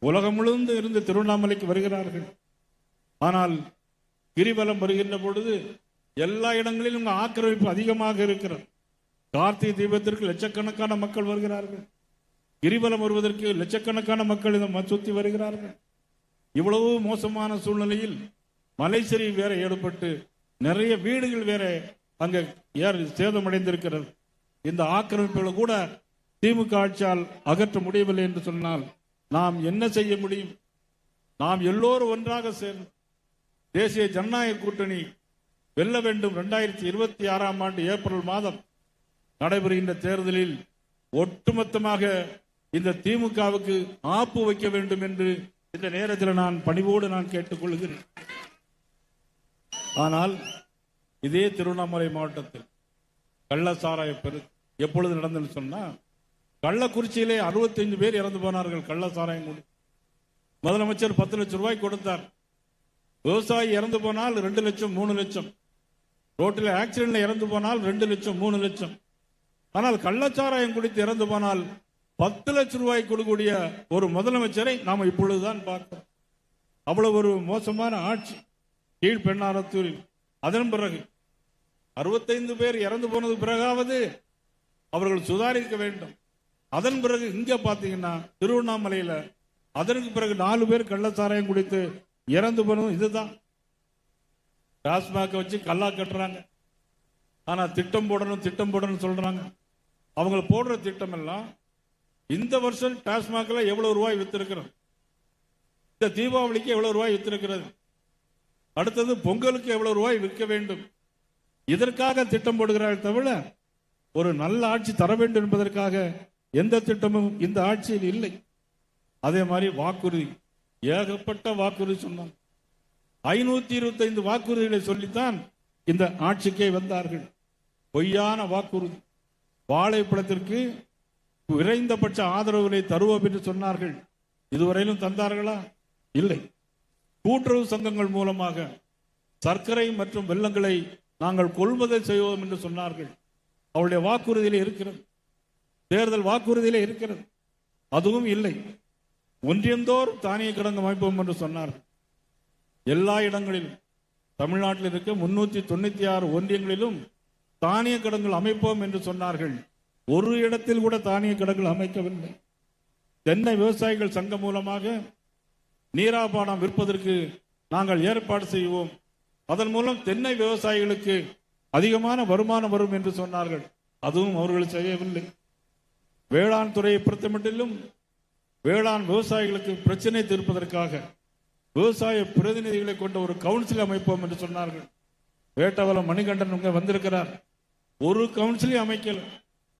உலகம் முழுந்து இருந்து திருவண்ணாமலைக்கு வருகிறார்கள். ஆனால் கிரிவலம் வருகின்ற பொழுது எல்லா இடங்களிலும் ஆக்கிரமிப்பு அதிகமாக இருக்கிறது. கார்த்திகை தீபத்திற்கு லட்சக்கணக்கான மக்கள் வருகிறார்கள். கிரிவலம் வருவதற்கு லட்சக்கணக்கான மக்கள் இதை ம- சுத்தி வருகிறார்கள். இவ்வளவு மோசமான சூழ்நிலையில் மலைசரி வேற ஏற்பட்டு நிறைய வீடுகள் வேற அங்கே ஏற சேதமடைந்திருக்கிறது. இந்த ஆக்கிரமிப்புகளை கூட திமுக ஆட்சியால் அகற்ற முடியவில்லை என்று சொன்னால் நாம் என்ன செய்ய முடியும்? நாம் எல்லோரும் ஒன்றாக சேர்ந்து தேசிய ஜனநாயக கூட்டணி வெல்ல வேண்டும். இரண்டாயிரத்தி இருபத்தி ஆறாம் ஆண்டு ஏப்ரல் மாதம் நடைபெறுகின்ற தேர்தலில் ஒட்டுமொத்தமாக இந்த திமுகவுக்கு ஆப்பு வைக்க வேண்டும் என்று இந்த நேரத்தில் நான் பணிவோடு நான் கேட்டுக்கொள்கிறேன். ஆனால் இதே திருவண்ணாமலை மாவட்டத்தில் கள்ளசாராய பெரு எப்பொழுது நடந்ததுன்னு சொன்னா கள்ளக்குறிச்சியிலே 65 பேர் இறந்து போனார்கள். கள்ள சாராயம் குடி முதலமைச்சர் பத்து லட்சம் ரூபாய் கொடுத்தார். விவசாயி இறந்து போனால் ரெண்டு லட்சம் மூணு லட்சம். ரோட்டில் ஆக்சிடென்ட்ல இறந்து போனால் ரெண்டு லட்சம் மூணு லட்சம். ஆனால் கள்ளச்சாராயம் குடித்து இறந்து போனால் பத்து லட்சம் ரூபாய் கொடுக்கக்கூடிய ஒரு முதலமைச்சரை நாம் இப்பொழுதுதான் பார்க்கிறோம் அவ்வளவு ஒரு மோசமான ஆட்சி. கீழ் பெண்ணாரத்தூரில். அதன் பிறகு அறுபத்தைந்து பேர் இறந்து போனது பிறகாவது அவர்கள் சுதாரிக்க வேண்டும். அதன் பிறகு இங்க பாத்தீங்கன்னா திருவண்ணாமலையில அதற்கு பிறகு நாலு பேர் கள்ளச்சாராயம் குடித்து இறந்து போனதும் இதுதான். டாஸ்மாக வச்சு கல்லா கட்டுறாங்க. ஆனா திட்டம் போடணும் திட்டம் போடணும் சொல்றாங்க. அவங்க போடுற திட்டம் எல்லாம் இந்த வருஷம் டாஸ்மாக்ல எவ்வளவு ரூபாய் வித்திருக்கிறோம். இந்த தீபாவளிக்கு எவ்வளவு ரூபாய் வித்திருக்கிறது. அடுத்தது பொங்கலுக்கு எவ்வளவு ரூபாய் விற்க வேண்டும். இதற்காக திட்டம் போடுகிறார்கள் தவிர ஒரு நல்ல ஆட்சி தர வேண்டும் என்பதற்காக எந்த திட்டமும் இந்த ஆட்சியில் இல்லை. அதே மாதிரி வாக்குறுதி. ஏகப்பட்ட வாக்குறுதி சொன்னாங்க. ஐநூத்தி இருபத்தி ஐந்து வாக்குறுதிகளை சொல்லித்தான் இந்த ஆட்சிக்கே வந்தார்கள். பொய்யான வாக்குறுதி. வாழைப்பழத்திற்கு விரைந்தபட்ச ஆதரவுகளை தருவோம் என்று சொன்னார்கள். இதுவரையிலும் தந்தார்களா? இல்லை. கூட்டுறவு சங்கங்கள் மூலமாக சர்க்கரை மற்றும் வெள்ளங்களை நாங்கள் கொள்முதல் செய்வோம் என்று சொன்னார்கள். அவருடைய வாக்குறுதியில் இருக்கிறது. தேர்தல் வாக்குறுதியிலே இருக்கிறது. அதுவும் இல்லை. ஒன்றியந்தோறும் தானிய கிடங்கு அமைப்போம் என்று சொன்னார்கள் எல்லா இடங்களிலும் தமிழ்நாட்டில் இருக்க முன்னூத்தி தொண்ணூத்தி ஆறு ஒன்றியங்களிலும் தானிய கிடங்குகள் அமைப்போம் என்று சொன்னார்கள். ஒரு இடத்தில் கூட தானிய கிடங்குகள் அமைக்கவில்லை. தென்னை விவசாயிகள் சங்கம் மூலமாக நீராபானம் விற்பதற்கு நாங்கள் ஏற்பாடு செய்வோம். அதன் மூலம் தென்னை விவசாயிகளுக்கு அதிகமான வருமானம் வரும் என்று சொன்னார்கள். அதுவும் அவர்கள் செய்யவில்லை. வேளாண் துறையை பொறுத்தமட்டிலும் வேளாண் விவசாயிகளுக்கு பிரச்சனை தீர்ப்பதற்காக விவசாய பிரதிநிதிகளை கொண்ட ஒரு கவுன்சில் அமைப்போம் என்று சொன்னார்கள். வேட்டவலம் மணிகண்டன் இங்கே வந்திருக்கிறார். ஒரு கவுன்சிலையும் அமைக்கல.